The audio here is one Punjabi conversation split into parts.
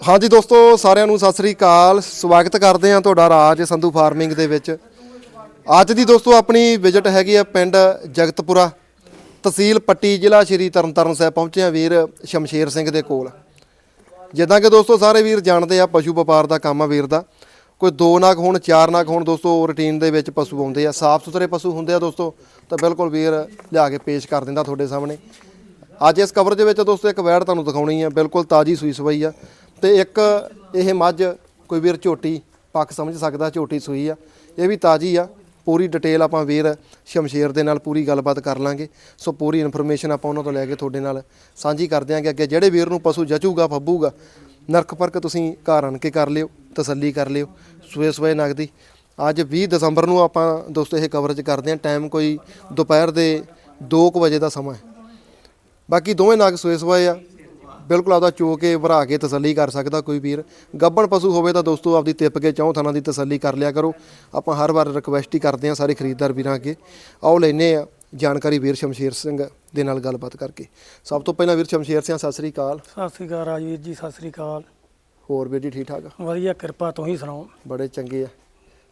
ਹਾਂਜੀ ਦੋਸਤੋ, ਸਾਰਿਆਂ ਨੂੰ ਸਤਿ ਸ੍ਰੀ ਅਕਾਲ। ਸਵਾਗਤ ਕਰਦੇ ਹਾਂ ਤੁਹਾਡਾ ਰਾਜ ਸੰਧੂ ਫਾਰਮਿੰਗ ਦੇ ਵਿੱਚ। ਅੱਜ ਦੀ ਦੋਸਤੋ, ਆਪਣੀ ਵਿਜ਼ਿਟ ਹੈਗੀ ਆ ਪਿੰਡ ਜਗਤਪੁਰਾ। ਤਹਿਸੀਲ ਪੱਟੀ ਜ਼ਿਲ੍ਹਾ ਸ਼੍ਰੀ ਤਰਨਤਾਰਨ ਸਾਹਿਬ ਪਹੁੰਚੇ ਆ ਵੀਰ ਸ਼ਮਸ਼ੇਰ ਸਿੰਘ ਦੇ ਕੋਲ। ਜਿੱਦਾਂ ਕਿ ਦੋਸਤੋ, ਸਾਰੇ ਵੀਰ ਜਾਣਦੇ ਆ, ਪਸ਼ੂ ਵਪਾਰ ਦਾ ਕੰਮ ਆ ਵੀਰ ਦਾ। ਕੋਈ ਦੋ ਨਾਗ ਹੋਣ, ਚਾਰ ਨਾਗ ਹੋਣ, ਦੋਸਤੋ ਰੁਟੀਨ ਦੇ ਵਿੱਚ ਪਸ਼ੂ ਆਉਂਦੇ ਆ। ਸਾਫ਼ ਸੁਥਰੇ ਪਸ਼ੂ ਹੁੰਦੇ ਆ ਦੋਸਤੋ, ਤਾਂ ਬਿਲਕੁਲ ਵੀਰ ਲਿਆ ਕੇ ਪੇਸ਼ ਕਰ ਦਿੰਦਾ ਤੁਹਾਡੇ ਸਾਹਮਣੇ। ਅੱਜ ਇਸ ਕਵਰ ਦੇ ਵਿੱਚ ਦੋਸਤੋ ਇੱਕ ਵੈੜ ਤੁਹਾਨੂੰ ਦਿਖਾਉਣੀ ਆ, ਬਿਲਕੁਲ ਤਾਜੀ ਸੂਈ ਸਵਾਈ ਆ। ਤੇ ਇੱਕ ਇਹ ਮੱਝ, ਕੋਈ ਵੀਰ ਝੋਟੀ ਪੱਕ ਸਮਝ ਸਕਦਾ ਝੋਟੀ ਸੂਈ ਆ। ਇਹ ਵੀ ਤਾਜੀ ਆ, ਪੂਰੀ ਡਿਟੇਲ ਆਪਾਂ ਵੀਰ ਸ਼ਮਸ਼ੇਰ ਦੇ ਨਾਲ ਪੂਰੀ ਗੱਲਬਾਤ ਕਰ ਲਾਂਗੇ। ਸੋ ਪੂਰੀ ਇਨਫੋਰਮੇਸ਼ਨ ਆਪਾਂ ਉਹਨਾਂ ਤੋਂ ਲੈ ਕੇ ਤੁਹਾਡੇ ਨਾਲ ਸਾਂਝੀ ਕਰ ਦਿਆਂਗੇ ਅੱਗੇ ਜਿਹੜੇ ਵੀਰ ਨੂੰ ਪਸ਼ੂ ਜਚੂਗਾ, ਫੱਬੂਗਾ, ਨਰਕ ਪਰਕ ਤੁਸੀਂ ਘਰ ਆਣ ਕੇ ਕਰ ਲਿਓ, ਤਸੱਲੀ ਕਰ ਲਿਓ ਸਵੇ ਸਵੇ ਨਗਦੀ। ਅੱਜ 20 ਦਸੰਬਰ ਨੂੰ ਆਪਾਂ ਦੋਸਤੋ ਇਹ ਕਵਰੇਜ ਕਰਦੇ ਹਾਂ ਟਾਈਮ ਕੋਈ ਦੁਪਹਿਰ ਦੇ 2 ਵਜੇ ਦਾ ਸਮਾਂ ਹੈ। ਬਾਕੀ ਦੋਵੇਂ ਨਗ ਸੂਏ ਸਵਾਏ ਆ। ਬਿਲਕੁਲ ਆਪਦਾ ਚੋ ਕੇ ਭਰਾ ਕੇ ਤਸੱਲੀ ਕਰ ਸਕਦਾ ਕੋਈ ਵੀਰ। ਗੱਬਣ ਪਸ਼ੂ ਹੋਵੇ ਤਾਂ ਦੋਸਤੋ ਆਪਦੀ ਤਿੱਪ ਕੇ ਚੌਂ ਥਾਣਾ ਦੀ ਤਸੱਲੀ ਕਰ ਲਿਆ ਕਰੋ। ਆਪਾਂ ਹਰ ਵਾਰ ਰਿਕਵੈਸਟ ਹੀ ਕਰਦੇ ਹਾਂ ਸਾਰੇ ਖਰੀਦਦਾਰ ਵੀਰਾਂ ਅੱਗੇ। ਆਓ ਲੈਨੇ ਆ ਜਾਣਕਾਰੀ ਵੀਰ ਸ਼ਮਸ਼ੇਰ ਸਿੰਘ ਦੇ ਨਾਲ ਗੱਲਬਾਤ ਕਰਕੇ। ਸਭ ਤੋਂ ਪਹਿਲਾਂ ਵੀਰ ਸ਼ਮਸ਼ੇਰ ਸਿੰਘ ਸਤਿ ਸ੍ਰੀ ਅਕਾਲ। ਸਤਿ ਸ੍ਰੀ ਅਕਾਲ ਰਾਜਵੀਰ ਜੀ ਸਤਿ ਸ੍ਰੀ ਅਕਾਲ। ਹੋਰ ਵੀਰ ਜੀ ਠੀਕ ਠਾਕ ਵਧੀਆ ਕਿਰਪਾ ਤੁਸੀਂ ਸੁਣਾਓ? ਬੜੇ ਚੰਗੇ ਆ।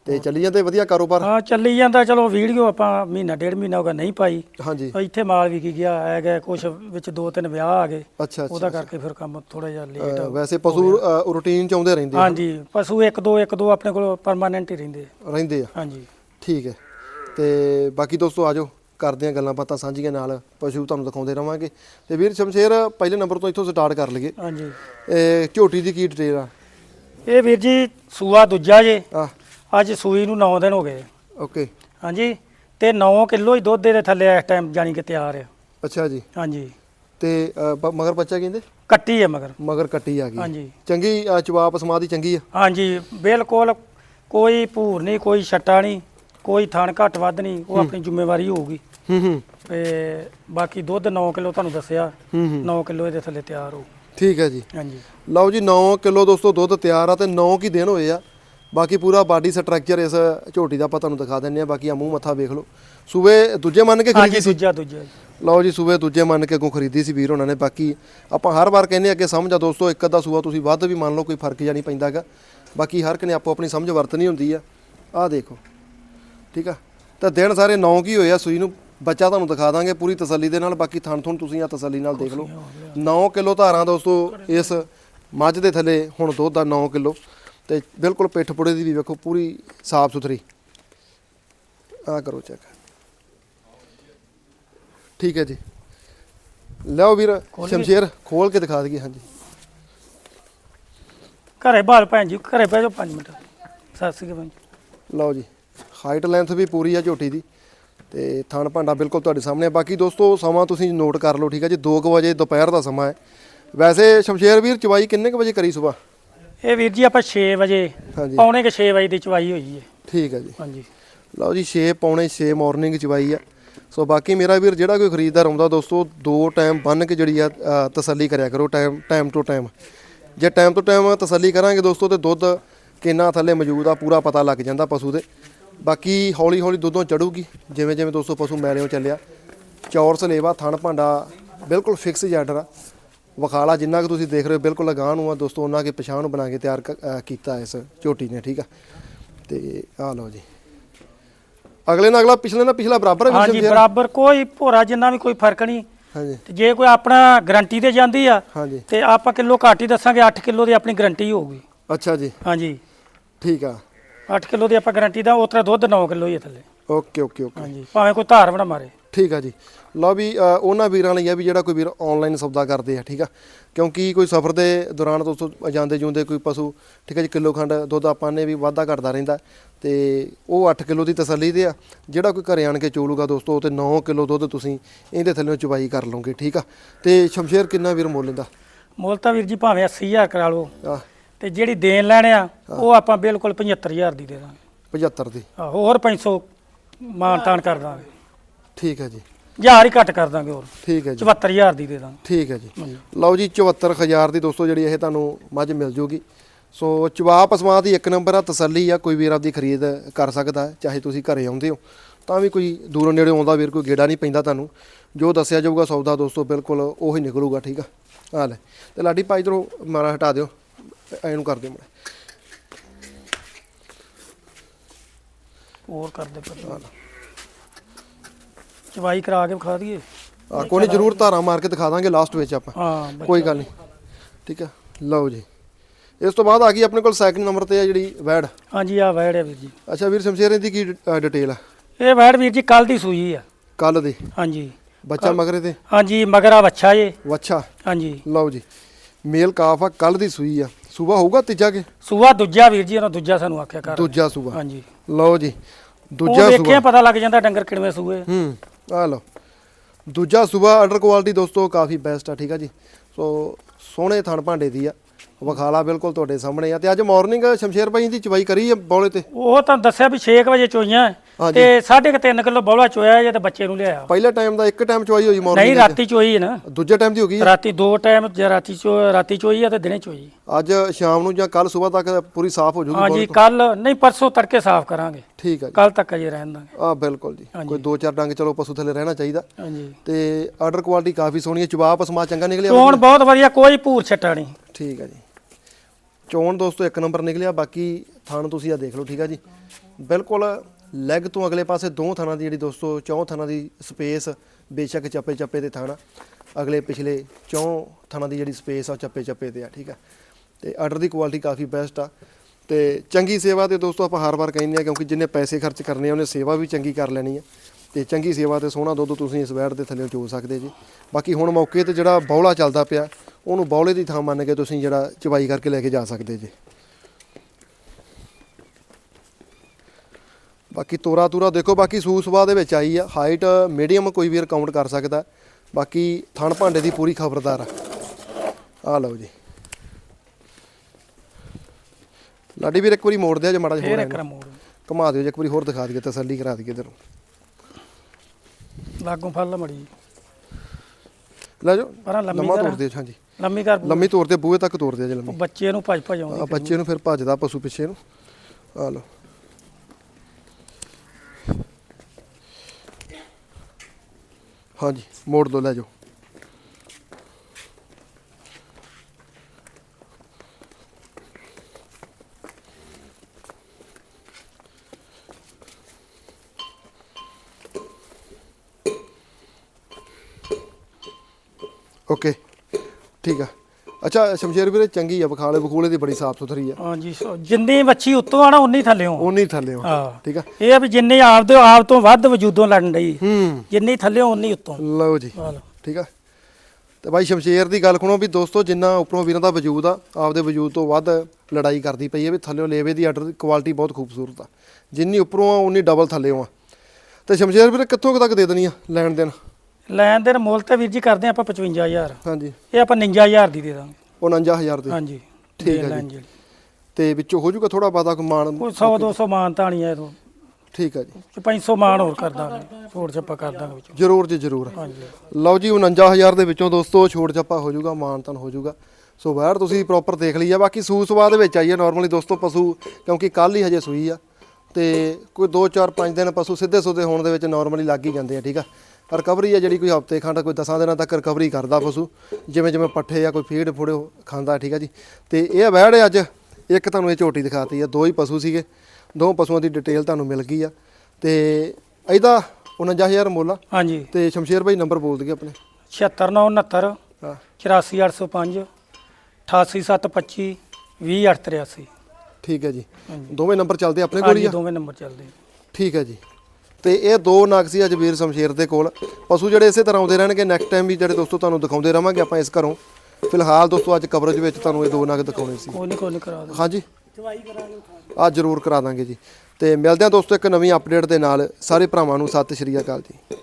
ਤੇ ਚੱਲੀ ਜਾਂਦੇ ਵਧੀਆ ਕਾਰੋਬਾਰ? ਹਾਂ ਚੱਲੀ ਜਾਂਦਾ ਚਲੋ ਵੀਡੀਓ ਆਪਾਂ ਮਹੀਨਾ ਡੇਢ ਮਹੀਨਾ ਹੋ ਗਿਆ ਨਹੀਂ ਪਾਈ। ਹਾਂਜੀ। ਉਹ ਇੱਥੇ ਮਾਲ ਵਿਕੀ ਗਿਆ ਆ ਗਿਆ ਕੁਝ ਵਿੱਚ ਦੋ ਤਿੰਨ ਵਿਆਹ ਆ ਗਏ। ਅੱਛਾ ਉਹਦਾ ਕਰਕੇ ਫਿਰ ਕੰਮ ਥੋੜਾ ਜਿਹਾ ਲੇਟ ਅ, ਵੈਸੇ ਪਸ਼ੂ ਰੂਟੀਨ ਚ ਆਉਂਦੇ ਰਹਿੰਦੇ ਆ। ਹਾਂਜੀ ਪਸ਼ੂ ਇੱਕ ਦੋ ਇੱਕ ਦੋ ਆਪਣੇ ਕੋਲ ਪਰਮਾਨੈਂਟ ਹੀ ਰਹਿੰਦੇ ਆ। ਰਹਿੰਦੇ ਆ। ਹਾਂਜੀ। ਠੀਕ ਹੈ। ਤੇ ਬਾਕੀ ਦੋਸਤੋ ਆਜੋ ਕਰਦੇ ਆ ਗੱਲਾਂ ਬਾਤਾਂ ਸਾਂਝੀਆਂ ਨਾਲ। ਪਸ਼ੂ ਤੁਹਾਨੂੰ ਦਿਖਾਉਂਦੇ ਰਵਾਂਗੇ। ਤੇ ਵੀਰ ਸ਼ਮਸ਼ੇਰ ਪਹਿਲੇ ਨੰਬਰ ਤੋਂ ਇੱਥੋਂ ਸਟਾਰਟ ਕਰ ਲਈਏ। ਹਾਂਜੀ। ਇਹ ਝੋਟੀ ਦੀ ਕੀ ਡਿਟੇਲ ਆ? ਇਹ ਵੀਰ ਜੀ ਸੂਆ ਦੂਜਾ ਜੇ। ਆ ਅੱਜ ਸੂਈ ਨੂੰ 9 ਦਿਨ ਹੋ ਗਏ। ਓਕੇ। ਹਾਂਜੀ ਤੇ 9 ਕਿਲੋ ਹੀ ਦੁੱਧ ਦੇ ਥੱਲੇ ਇਸ ਟਾਈਮ ਜਾਣੀ ਕਿ ਤਿਆਰ ਆ। ਅੱਛਾ ਜੀ। ਹਾਂਜੀ। ਤੇ ਅ, ਬ- ਮਗਰ ਬੱਚਾ ਕਹਿੰਦੇ ਕੱਟੀ ਹੈ ਮਗਰ। ਮਗਰ ਕੱਟੀ ਆ ਗਈ। ਹਾਂਜੀ। ਚੰਗੀ ਅ, ਚਵਾਪ ਸਮਾਦੀ ਚੰਗੀ ਆ? ਹਾਂਜੀ ਬਿਲਕੁਲ ਕੋਈ ਭੂਰ ਨਹੀਂ ਕੋਈ ਛੱਟਾ ਨਹੀਂ ਕੋਈ ਥਣ ਘੱਟ ਵੱਧ ਨਹੀਂ ਉਹ ਆਪਣੀ ਜ਼ਿੰਮੇਵਾਰੀ ਹੋਊਗੀ। ਹੂੰ ਹੂੰ। ਤੇ ਬਾਕੀ ਦੁੱਧ 9 ਕਿਲੋ ਤੁਹਾਨੂੰ ਦੱਸਿਆ ਹੂੰ ਹੂੰ। 9 ਕਿਲੋ ਇਹਦੇ ਥੱਲੇ ਤਿਆਰ ਹੋ ਠੀਕ ਹੈ ਜੀ। ਹਾਂਜੀ। ਲਓ ਜੀ 9 ਕਿਲੋ ਦੋਸਤੋ ਦੁੱਧ ਤਿਆਰ ਆ ਤੇ 9 ਕੀ ਦਿਨ ਹੋਏ ਆ। ਬਾਕੀ ਪੂਰਾ ਬਾਡੀ ਸਟਰਕਚਰ ਇਸ ਝੋਟੀ ਦਾ ਆਪਾਂ ਤੁਹਾਨੂੰ ਦਿਖਾ ਦਿੰਨੇ ਆ ਬਾਕੀ ਆ ਮੂੰਹ ਮੱਥਾ ਵੇਖ ਲਓ। ਸੂਬੇ ਦੂਜੇ ਮੰਨ ਕੇ ਖਰੀਦੀ ਸੀ? ਦੂਜਾ ਦੂਜਾ। ਲਓ ਜੀ ਸੂਬੇ ਦੂਜੇ ਮੰਨ ਕੇ ਅੱਗੋਂ ਖਰੀਦੀ ਸੀ ਵੀਰ ਉਹਨਾਂ ਨੇ ਬਾਕੀ ਆਪਾਂ ਹਰ ਵਾਰ ਕਹਿੰਦੇ ਆ ਕਿ ਸਮਝ ਆ ਦੋਸਤੋ ਇੱਕ ਅੱਧਾ ਸੂਆ ਤੁਸੀਂ ਵੱਧ ਵੀ ਮੰਨ ਲਓ ਕੋਈ ਫ਼ਰਕ ਜਾਂ ਨਹੀਂ ਪੈਂਦਾਗਾ ਬਾਕੀ ਹਰ ਕਨੇ ਆਪੋ ਆਪਣੀ ਸਮਝ ਵਰਤਣੀ ਹੁੰਦੀ ਆ। ਆਹ ਦੇਖੋ ਠੀਕ ਆ? ਤਾਂ ਦਿਨ ਸਾਰੇ 9 ਕੀ ਹੋਏ ਆ ਸੂਈ ਨੂੰ ਬੱਚਾ ਤੁਹਾਨੂੰ ਦਿਖਾ ਦਾਂਗੇ ਪੂਰੀ ਤਸੱਲੀ ਦੇ ਨਾਲ ਬਾਕੀ ਥਣ ਥਣ ਤੁਸੀਂ ਆ ਤਸੱਲੀ ਨਾਲ ਦੇਖ ਲਓ। 9 ਕਿਲੋ ਧਾਰਾਂ ਦੋਸਤੋ ਇਸ ਮੱਝ ਦੇ ਥੱਲੇ ਹੁਣ ਦੁੱਧ ਦਾ 9 ਕਿਲੋ। ਤੇ ਬਿਲਕੁਲ ਪਿੱਠ ਪੁੜੇ ਦੀ ਵੀ ਵੇਖੋ ਪੂਰੀ ਸਾਫ਼ ਸੁਥਰੀ। ਆ ਕਰੋ ਚੈੱਕ ਠੀਕ ਹੈ ਜੀ। ਲਓ ਵੀਰ ਸ਼ਮਸ਼ੇਰ ਖੋਲ ਕੇ ਦਿਖਾ ਦਈਏ ਹਾਂਜੀ। ਘਰੇ ਬਾਲ ਭੈਣ ਜੀ ਘਰੇ ਬਹਿ ਜਾਓ 5 ਮਿੰਟ। ਸਤਿ ਸ੍ਰੀ ਅਕਾਲ ਲਓ ਜੀ ਹਾਈਟ ਲੈਂਥ ਵੀ ਪੂਰੀ ਆ ਝੋਟੀ ਦੀ। ਤੇ ਥਣ ਭਾਂਡਾ ਬਿਲਕੁਲ ਤੁਹਾਡੇ ਸਾਹਮਣੇ। ਬਾਕੀ ਦੋਸਤੋ ਸਮਾਂ ਤੁਸੀਂ ਨੋਟ ਕਰ ਲਓ ਠੀਕ ਹੈ ਜੀ। 2 ਵਜੇ ਦੁਪਹਿਰ ਦਾ ਸਮਾਂ ਹੈ। ਵੈਸੇ ਸ਼ਮਸ਼ੇਰ ਵੀਰ ਚਵਾਈ ਕਿੰਨੇ ਕੁ ਵਜੇ ਕਰੀ ਸੁਬਾ ਇਹ ਵੀਰ ਜੀ ਆਪਾਂ 6 ਵਜੇ ਹਾਂਜੀ। ਪੌਣੇ ਕਿ 6 ਵਜੇ ਦੀ ਚਵਾਈ ਹੋਈ ਹੈ ਠੀਕ ਹੈ ਜੀ। ਹਾਂਜੀ। ਲਓ ਜੀ 6 ਪੌਣੇ 6 ਮਾਰਨਿੰਗ ਚਵਾਈ ਆ। ਸੋ ਬਾਕੀ ਮੇਰਾ ਵੀਰ ਜਿਹੜਾ ਕੋਈ ਖਰੀਦਦਾਰ ਆਉਂਦਾ ਦੋਸਤੋ ਦੋ ਟਾਈਮ ਬੰਨ ਕੇ ਜਿਹੜੀ ਆ ਅ, ਤਸੱਲੀ ਕਰਿਆ ਕਰੋ ਟਾਈਮ ਟਾਈਮ ਟੂ ਟਾਈਮ ਜੇ ਟਾਈਮ ਤੋਂ ਟਾਈਮ ਤਸੱਲੀ ਕਰਾਂਗੇ ਦੋਸਤੋ ਤੇ ਦੁੱਧ ਕਿੰਨਾ ਥੱਲੇ ਮੌਜੂਦ ਆ ਪੂਰਾ ਪਤਾ ਲੱਗ ਜਾਂਦਾ ਪਸ਼ੂ ਦੇ। ਬਾਕੀ ਹੌਲੀ ਹੌਲੀ ਦੁੱਧੋਂ ਚੜੂਗੀ ਜਿਵੇਂ ਜਿਵੇਂ ਦੋਸਤੋ ਪਸ਼ੂ ਮੈਲਿਓ ਚੱਲਿਆ। ਚੌਰ ਸਲੇਵਾ ਥਣ ਭਾਂਡਾ ਬਿਲਕੁਲ ਫਿਕਸ ਜਾਰਡਰ ਆ ਵਖਾਲਾ ਜਿੰਨਾ ਕਿ ਤੁਸੀਂ ਦੇਖ ਰਹੇ ਹੋ ਬਿਲਕੁਲ ਲਗਾਂ ਨੂੰ ਆ ਦੋਸਤੋ ਉਹਨਾਂ ਕੇ ਪਛਾਣ ਨੂੰ ਬਣਾ ਕੇ ਤਿਆਰ ਕੀਤਾ ਇਸ ਝੋਟੀ ਨੇ ਠੀਕ ਆ? ਤੇ ਆ ਲਓ ਜੀ। ਅਗਲੇ ਨਾਲ ਅਗਲਾ ਪਿਛਲੇ ਨਾਲ ਪਿਛਲਾ ਬਰਾਬਰ ਹੈ ਹਾਂਜੀ? ਬਰਾਬਰ ਕੋਈ ਭੋਰਾ ਜਿੰਨਾ ਵੀ ਕੋਈ ਫ਼ਰਕ ਨਹੀਂ। ਹਾਂਜੀ। ਤੇ ਜੇ ਕੋਈ ਆਪਣਾ ਗਾਰੰਟੀ ਤੇ ਜਾਂਦੀ ਆ ਹਾਂਜੀ। ਤੇ ਆਪਾਂ ਕਿਲੋ ਘੱਟ ਹੀ ਦੱਸਾਂਗੇ 8 ਕਿਲੋ ਦੀ ਆਪਣੀ ਗਾਰੰਟੀ ਹੋਊਗੀ। ਅੱਛਾ ਜੀ। ਹਾਂਜੀ। ਠੀਕ ਆ। 8 ਕਿਲੋ ਦੀ ਆਪਾਂ ਗਾਰੰਟੀ ਦਾ ਉਤਰਾ ਦੁੱਧ 9 ਕਿਲੋ ਹੀ ਹੈ ਥੱਲੇ। Okay okay okay. ਹਾਂਜੀ ਭਾਵੇਂ ਕੋਈ ਧਾਰ ਬਣਾ ਮਾਰੇ। ਠੀਕ ਆ ਜੀ। ਲਓ ਵੀ ਉਹਨਾਂ ਵੀਰਾਂ ਲਈ ਆ ਵੀ ਜਿਹੜਾ ਕੋਈ ਵੀਰ ਆਨਲਾਈਨ ਸੌਦਾ ਕਰਦੇ ਆ ਠੀਕ ਆ। ਕਿਉਂਕਿ ਕੋਈ ਸਫ਼ਰ ਦੇ ਦੌਰਾਨ ਦੋਸਤੋ ਜਾਂਦੇ ਜੂੰਦੇ ਕੋਈ ਪਸ਼ੂ ਠੀਕ ਆ ਜੀ ਕਿਲੋ ਖੰਡ ਦੁੱਧ ਆਪਾਂ ਨੇ ਵੀ ਵਾਧਾ ਘਟਦਾ ਰਹਿੰਦਾ। ਤੇ ਉਹ 8 ਕਿਲੋ ਦੀ ਤਸੱਲੀ ਦੇ ਆ। ਜਿਹੜਾ ਕੋਈ ਘਰੇ ਆਣ ਕੇ ਚੋਲੂਗਾ ਦੋਸਤੋ ਉਹ ਤੇ 9 ਕਿਲੋ ਦੁੱਧ ਤੁਸੀਂ ਇਹਦੇ ਥੱਲੇ ਚੁਬਾਈ ਕਰ ਲਓਗੇ ਠੀਕ ਆ। ਤੇ ਸ਼ਮਸ਼ੇਰ ਕਿੰਨਾ ਵੀਰ ਮੁੱਲ ਲੈਂਦਾ? ਮੁੱਲ ਤਾਂ ਵੀਰ ਜੀ ਭਾਵੇਂ 80000 ਕਰਾ ਲਓ। ਤੇ ਜਿਹੜੀ ਦੇਣ ਲੈਣੇ ਆ ਉਹ ਆਪਾਂ ਬਿਲਕੁਲ 75000 ਦੀ ਦੇ ਦਾਂਗੇ। 75 ਦੀ। ਆਹ, ਹੋਰ 500 ਮਾਨ ਤਾਨ ਕਰ ਦਾਂਗੇ। ਠੀਕ ਹੈ ਜੀ। ਹਜ਼ਾਰ ਹੀ ਘੱਟ ਕਰ ਦਾਂਗੇ ਹੋਰ। ਠੀਕ ਹੈ ਜੀ। 74000 ਦੀ ਦੇ ਦਾਂਗੇ। ਠੀਕ ਹੈ ਜੀ। ਲਓ ਜੀ 74000 ਦੀ ਦੋਸਤੋ ਜਿਹੜੀ ਇਹ ਤੁਹਾਨੂੰ ਮੱਝ ਮਿਲ ਜੂਗੀ। ਸੋ ਚਵਾਪ ਅਸਮਾਤ ਦੀ ਇੱਕ ਨੰਬਰ ਆ ਤਸੱਲੀ ਆ ਕੋਈ ਵੀਰ ਆਪਦੀ ਖਰੀਦ ਕਰ ਸਕਦਾ ਚਾਹੇ ਤੁਸੀਂ ਘਰੇ ਆਉਂਦੇ ਹੋ। ਤਾਂ ਵੀ ਕੋਈ ਦੂਰੋਂ ਨੇੜੇ ਆਉਂਦਾ ਵੀਰ ਕੋਈ ਗੇੜਾ ਨਹੀਂ ਪੈਂਦਾ ਤੁਹਾਨੂੰ। ਜੋ ਦੱਸਿਆ ਜਾਊਗਾ ਸੌਦਾ ਦੋਸਤੋ ਬਿਲਕੁਲ ਉਹੀ ਨਿਕਲੂਗਾ ਠੀਕ ਆ? ਆ ਲੈ। ਤੇ ਲਾਡੀ ਭਾਈ ਇਧਰੋਂ ਮਾਰਾ ਹਟਾ ਦਿਓ। ਐਨੂੰ ਕਰ ਦਿਓ ਮਾੜਾ। ਹੋਰ ਕਰਦੇ ਪਰ ਚਵਾਈ ਕਰਾ ਕੇ ਵਿਖਾ ਦਈਏ। ਆ ਕੋਈ ਨਹੀਂ ਜ਼ਰੂਰ ਧਾਰਾ ਮਾਰ ਕੇ ਦਿਖਾ ਦਾਂਗੇ ਲਾਸਟ ਵਿੱਚ ਆਪਾਂ। ਹਾਂ ਬੱਚਾ- ਕੋਈ ਗੱਲ ਨਹੀਂ ਠੀਕ ਆ? ਲਓ ਜੀ। ਇਸ ਤੋਂ ਬਾਅਦ ਆ ਗਈ ਆਪਣੇ ਕੋਲ ਸੈਕਿੰਡ ਨੰਬਰ ਤੇ ਆ ਜਿਹੜੀ ਵੈੜ। ਹਾਂਜੀ ਆ ਵੈੜ ਹੈ ਵੀਰ ਜੀ। ਅੱਛਾ ਵੀਰ ਸ਼ਮਸ਼ੇਰ ਇਹਦੀ ਕੀ ਡਿਟੇਲ ਆ? ਇਹ ਵੈੜ ਵੀਰ ਜੀ ਕੱਲ ਦੀ ਸੂਈ ਆ। ਕੱਲ ਦੀ? ਹਾਂਜੀ। ਬੱਚਾ ਮਗਰੇ ਤੇ? ਹਾਂਜੀ ਮਗਰਾ ਬੱਚਾ ਜੇ ਵੱਛਾ ਹਾਂਜੀ। ਲਓ ਜੀ। ਮੇਲ ਕਾਫ ਆ ਕੱਲ ਦੀ ਸੂਈ ਆ। ਸੂਬਾ ਹੋਊਗਾ ਤੀਜਾ ਕੇ? ਸੂਆ ਦੂਜਾ ਵੀਰ ਜੀ ਉਹਨਾਂ ਦੂਜਾ ਸਾਨੂੰ ਆਖਿਆ ਕਰ। ਦੂਜਾ ਸੂਬਾ। ਹਾਂਜੀ। ਲਓ ਜੀ। ਉਹ ਦੂਜਾ ਵੇਖਿਆ ਸੂਬਾ। ਪਤਾ ਲੱਗ ਜਾਂਦਾ ਡੰਗਰ ਕਿਣਵੇਂ ਸੂਏ। ਹੂੰ। ਆ ਲਓ। ਦੂਜਾ ਸੂਬਾ ਆਰਡਰ ਕੁਆਲਿਟੀ ਦੋਸਤੋ ਕਾਫੀ ਬੈਸਟ ਆ, ਠੀਕ ਆ ਜੀ। ਸੋ ਸੋਹਣੇ ਥਣ ਭਾਂਡੇ ਦੀ ਆ। ਵਖਾਲਾ ਬਿਲਕੁਲ ਤੁਹਾਡੇ ਸਾਹਮਣੇ ਆ। ਤੇ ਅੱਜ ਮਾਰਨਿੰਗ ਸ਼ਮਸ਼ੇਰ ਭਾਈ ਦੀ ਚਵਾਈ ਕਰੀ ਆ ਬੌਲੇ ਤੇ? ਉਹ ਤਾਂ ਦੱਸਿਆ ਵੀ 6 ਵਜੇ ਚੋਈਆਂ। ਹਾਂਜੀ। ਤੇ 3.5 ਕਿਲੋ ਬੌਲਾ ਚੋਇਆ ਜੇ ਤੇ ਬੱਚੇ ਨੂੰ ਲਿਆਇਆ। ਪਹਿਲੇ ਟਾਈਮ ਦਾ ਇੱਕ ਟਾਈਮ ਚਵਾਈ ਹੋਈ ਨਹੀਂ ਮਾਰਨਿੰਗ ਰਾਤੀ ਚੋਈ ਹੈ ਨਾ। ਦੂਜੇ ਟਾਈਮ ਦੀ ਹੋ ਗਈ। ਰਾਤੀ ਦੋ ਟਾਈਮ ਜੇ ਰਾਤੀ ਚੋ ਰਾਤੀ ਚੋਈ ਆ ਤੇ ਦਿਨੇ ਚੋਈ। ਅੱਜ ਸ਼ਾਮ ਨੂੰ ਜਾਂ ਕੱਲ ਸਵੇਰ ਤੱਕ ਪੂਰੀ ਸਾਫ਼ ਹੋ ਜਾਊਗੀ ਹਾਂਜੀ ਕੱਲ ਨਹੀਂ ਪਰਸੋਂ ਤੜਕੇ ਸਾਫ਼ ਕਰਾਂਗੇ। ਠੀਕ ਆ ਜੀ। ਕੱਲ ਤੱਕ ਅਜੇ ਰਹਿਣ ਦਾਂਗੇ। ਆ ਬਿਲਕੁਲ ਜੀ। ਕੋਈ ਦੋ ਚਾਰ ਡੰਗ ਚਲੋ ਪਸ਼ੂ ਥੱਲੇ ਰਹਿਣਾ ਚਾਹੀਦਾ। ਹਾਂਜੀ। ਤੇ ਆਰਡਰ ਕੁਆਲਿਟੀ ਕਾਫੀ ਸੋਹਣੀ ਹੈ। ਜਵਾਬ ਪਸਮਾ ਚੰਗਾ ਨਿਕਲਿਆ ਚੋਣ ਬਹੁਤ ਵਧੀਆ ਕੋਈ ਭੂਰ ਛੱਟਾ ਨਹੀਂ। ਠੀਕ ਹੈ ਜੀ। ਚੋਣ ਦੋਸਤੋ ਇੱਕ ਨੰਬਰ ਨਿਕਲਿਆ। ਬਾਕੀ ਥਣ ਤੁਸੀਂ ਆ ਦੇਖ ਲਓ ਠੀਕ ਹੈ ਜੀ। ਬਿਲਕੁਲ ਲੈਗ ਤੋਂ ਅਗਲੇ ਪਾਸੇ ਦੋ ਥਣਾਂ ਦੀ ਜਿਹੜੀ ਦੋਸਤੋ, ਚੌਂ ਥਣਾਂ ਦੀ ਸਪੇਸ ਬੇਸ਼ੱਕ ਚੱਪੇ ਚੱਪੇ ਤੇ ਥਣ। ਆ। ਅਗਲੇ ਪਿਛਲੇ ਚੌਂ ਥਣਾਂ ਦੀ ਜਿਹੜੀ ਸਪੇਸ ਆ ਚੱਪੇ ਚੱਪੇ ਤੇ ਆ, ਠੀਕ ਆ। ਤੇ ਆਰਡਰ ਦੀ ਕੁਆਲਿਟੀ ਕਾਫੀ ਬੈਸਟ ਆ। ਤੇ ਚੰਗੀ ਸੇਵਾ ਤੇ ਦੋਸਤੋ ਆਪਾਂ ਹਰ ਵਾਰ ਕਹਿੰਦੇ ਆ, ਕਿਉਂਕਿ ਜਿੰਨੇ ਪੈਸੇ ਖਰਚ ਕਰਨੇ ਆ, ਉਹਨੇ ਸੇਵਾ ਵੀ ਚੰਗੀ ਕਰ ਲੈਣੀ ਆ। ਤੇ ਚੰਗੀ ਸੇਵਾ ਤੇ ਸੋਹਣਾ ਦੁੱਧ ਤੁਸੀਂ ਇਸ ਵੈੜ ਦੇ ਥੱਲੇ ਚੋ ਸਕਦੇ ਜੀ। ਬਾਕੀ ਹੁਣ ਮੌਕੇ ਤੇ ਜਿਹੜਾ ਬੌਲਾ ਚੱਲਦਾ ਪਿਆ, ਉਹਨੂੰ ਬੌਲੇ ਦੀ ਥਾਂ ਮੰਨ ਕੇ ਤੁਸੀਂ ਜਿਹੜਾ ਚਵਾਈ ਕਰਕੇ ਲੈ ਕੇ ਜਾ ਸਕਦੇ ਜੀ। ਬਾਕੀ ਤੋਰਾ ਤੂਰਾ ਦੇਖੋ ਬਾਕੀ ਸੂਸਵਾ ਦੇ ਵਿੱਚ ਆਈ ਆ। ਹਾਈਟ ਮੀਡੀਅਮ ਕੋਈ ਵੀਰ ਕਾਊਂਟ ਕਰ ਸਕਦਾ। ਬਾਕੀ ਥਣ ਭਾਂਡੇ ਦੀ ਪੂਰੀ ਖਬਰਦਾਰ ਆ। ਆ ਲਓ ਜੀ। ਲਾਡੀ ਵੀਰ ਇੱਕ ਵਾਰੀ ਮੋੜ ਦਿਆ ਜੇ ਮਾੜਾ ਜਿਹਾ ਹੋਰ। ਮੋੜ ਘੁਮਾ ਦਿਓ ਜੇ ਇੱਕ ਵਾਰੀ ਹੋਰ ਦਿਖਾ ਦਈਏ ਤਸੱਲੀ ਕਰਾ ਦਈਏ ਇਧਰੋਂ ਲਾਗੋਂ ਫਲ ਮੜੀ। ਲੈ ਜਾਓ। ਪਰਾਂ ਲੰਮੀ ਤੋੜ ਦਿਓ ਹਾਂਜੀ। ਲੰਮੀ ਕਰ ਲੰਮੀ ਤੋੜ ਤੇ ਬੂਹੇ ਤੱਕ ਤੋੜ ਦਿਆ ਜੇ ਲੰਮੀ। ਬੱਚੇ ਨੂੰ ਭੱਜ ਭੱਜ ਆ ਆਉਂਦੀ ਬੱਚੇ ਨੂੰ ਫਿਰ ਭੱਜਦਾ ਪਸ਼ੂ ਪਿੱਛੇ ਨੂੰ। ਆ ਲਓ। ਹਾਂਜੀ ਮੋੜ ਦੋ ਲੈ ਜਾਓ ਓਕੇ ਠੀਕ ਆ ਅੱਛਾ ਸ਼ਮਸ਼ੇਰ ਵੀਰੇ ਚੰਗੀ ਆ ਬਖਾਲੇ ਬਖੂਲੇ ਦੀ ਬੜੀ ਸਾਫ਼ ਸੁਥਰੀ ਆ। ਹਾਂਜੀ ਸੋ ਜਿੰਨੀ ਉੱਤੋਂ ਆਣਾ ਉਨੀ ਥੱਲਿਓਂ ਉਹ ਨਹੀਂ ਥੱਲੇ ਹਾਂ। ਠੀਕ ਆ। ਇਹ ਆ ਵੀ ਜਿੰਨੀ ਆਪ ਦੇ ਆਪ ਤੋਂ ਵੱਧ ਵਜੂਦੋਂ ਲੜਨ ਡਈ। ਹੂੰ। ਜਿੰਨੀ ਥੱਲਿਓਂ ਉਨੀ ਉੱਤੋਂ। ਲਓ ਜੀ। ਠੀਕ ਆ। ਤੇ ਬਾਈ ਸ਼ਮਸ਼ੇਰ ਦੀ ਗੱਲ ਸੁਣੋ ਵੀ ਦੋਸਤੋ ਜਿੰਨਾ ਉੱਪਰੋਂ ਵੀਰਾਂ ਦਾ ਵਜੂਦ ਆ ਆਪਦੇ ਵਜੂਦ ਤੋਂ ਵੱਧ ਲੜਾਈ ਕਰਦੀ ਪਈ ਹੈ ਵੀ ਥੱਲਿਓਂ ਲੇਵੇ ਦੀ ਆਰਡਰ ਦੀ ਕੁਆਲਿਟੀ ਬਹੁਤ ਖੂਬਸੂਰਤ ਆ। ਜਿੰਨੀ ਉੱਪਰੋਂ ਆ ਉਨੀ ਡਬਲ ਥੱਲਿਓਂ ਆ। ਤੇ ਸ਼ਮਸ਼ੇਰ ਵੀਰੇ ਕਿੱਥੋਂ ਤੱਕ ਦੇ ਦੇਣੀ ਆ ਲੈਣ ਦੇਣ? ਲੈਣ ਦੇ ਮੁੱਲ ਤੇ ਵੀਰ ਜੀ ਕਰਦੇ ਆਪਾਂ 55000 ਹਾਂਜੀ। ਇਹ ਆਪਾਂ 59000 ਦੀ ਦੇ ਦਾਂਗੇ। 49000 ਦੇ। ਹਾਂਜੀ। ਠੀਕ ਦੇਣ ਹੈ ਲੈਣ ਜੀ। ਜਿਹੜੀ ਤੇ ਵਿੱਚੋਂ ਹੋ ਜਾਊਗਾ ਥੋੜਾ ਬਾਦਾ ਮਾਨ ਕੋਈ 100 200 ਮਾਨ ਤਾਣੀ ਹੈ ਤੋਂ ਠੀਕ ਆ ਜੀ। 500 ਮਾਨ ਹੋਰ ਕਰ ਦਾਂਗੇ। ਛੋੜ ਛੱਪਾ ਕਰ ਦਾਂਗੇ ਵਿੱਚੋਂ। ਜ਼ਰੂਰ ਜੀ ਜ਼ਰੂਰ। ਹਾਂਜੀ। ਲਓ ਜੀ 49000 ਦੇ ਵਿੱਚੋਂ ਦੋਸਤੋ ਛੋੜ ਚੱਪਾ ਹੋ ਜਾਊਗਾ ਮਾਨਤਨ ਹੋ ਜਾਊਗਾ। ਸੋ ਬਾਹਰ ਤੁਸੀਂ ਪ੍ਰੋਪਰ ਦੇਖ ਲਈ ਆ। ਬਾਕੀ ਸੂਸਵਾ ਦੇ ਵਿੱਚ ਆਈਏ ਨਾਰਮਲੀ ਦੋਸਤੋ ਪਸ਼ੂ ਕਿਉਂਕਿ ਕੱਲ ਹੀ ਹਜੇ ਸੂਈ ਆ। ਤੇ ਕੋਈ 2 4 5 ਦਿਨ ਪਸ਼ੂ ਸਿੱਧੇ ਸੁੱਧੇ ਹੋਣ ਦੇ ਵਿੱਚ ਨਾਰਮਲੀ ਲੱਗ ਹੀ ਜਾਂਦੇ ਆ ਠੀਕ ਆ? ਰਿਕਵਰੀ ਆ ਜਿਹੜੀ ਕੋਈ ਹਫ਼ਤੇ ਖੰਡ ਕੋਈ 10 ਦਿਨਾਂ ਤੱਕ ਰਿਕਵਰੀ ਕਰਦਾ ਪਸ਼ੂ। ਜਿਵੇਂ ਜਿਵੇਂ ਪੱਠੇ ਆ ਕੋਈ ਫੀਡ ਫੁੜੇ ਖਾਂਦਾ ਠੀਕ ਆ ਜੀ। ਤੇ ਇਹ ਬੈੜ ਅੱਜ। ਇੱਕ ਤੁਹਾਨੂੰ ਇਹ ਝੋਟੀ ਦਿਖਾਤੀ ਆ। ਦੋ ਹੀ ਪਸ਼ੂ ਸੀਗੇ। ਦੋ ਪਸ਼ੂਆਂ ਦੀ ਡਿਟੇਲ ਤੁਹਾਨੂੰ ਮਿਲ ਗਈ ਆ। ਤੇ ਇਹਦਾ 49000 ਮੁੱਲ ਆ। ਹਾਂਜੀ। ਤੇ ਸ਼ਮਸ਼ੇਰ ਭਾਈ ਨੰਬਰ ਬੋਲ ਦਈਏ ਆਪਣੇ। 76969 ਹਾਂ। 84805 88725 20883 ਠੀਕ ਹੈ ਜੀ। ਦੋਵੇਂ ਨੰਬਰ ਚੱਲਦੇ ਆਪਣੇ ਕੋਲ ਹੀ ਆ? ਦੋਵੇਂ ਨੰਬਰ ਚੱਲਦੇ ਠੀਕ ਹੈ ਜੀ। ਤੇ ਇਹ ਦੋ ਨਗ ਸੀ ਅੱਜ ਵੀਰ ਸ਼ਮਸ਼ੇਰ ਦੇ ਕੋਲ। ਪਸ਼ੂ ਜਿਹੜੇ ਇਸੇ ਤਰ੍ਹਾਂ ਆਉਂਦੇ ਰਹਿਣਗੇ ਨੈਕਸਟ ਟਾਈਮ ਵੀ ਜਿਹੜੇ ਦੋਸਤੋ ਤੁਹਾਨੂੰ ਦਿਖਾਉਂਦੇ ਰਵਾਂਗੇ ਆਪਾਂ ਇਸ ਘਰੋਂ। ਫਿਲਹਾਲ ਦੋਸਤੋ ਅੱਜ ਕਵਰੇਜ ਵਿੱਚ ਤੁਹਾਨੂੰ ਇਹ ਦੋ ਨਗ ਦਿਖਾਉਣੇ ਸੀ। ਕੋਈ ਨਹੀਂ ਕਰਾ ਦੇ ਹਾਂਜੀ? ਆ ਜ਼ਰੂਰ ਕਰਾ ਦਾਂਗੇ ਜੀ। ਤੇ ਮਿਲਦੇ ਹਾਂ ਦੋਸਤੋ ਇੱਕ ਨਵੀਂ ਅਪਡੇਟ ਦੇ ਨਾਲ। ਸਾਰੇ ਭਰਾਵਾਂ ਨੂੰ ਸਤਿ ਸ਼੍ਰੀ ਅਕਾਲ ਜੀ।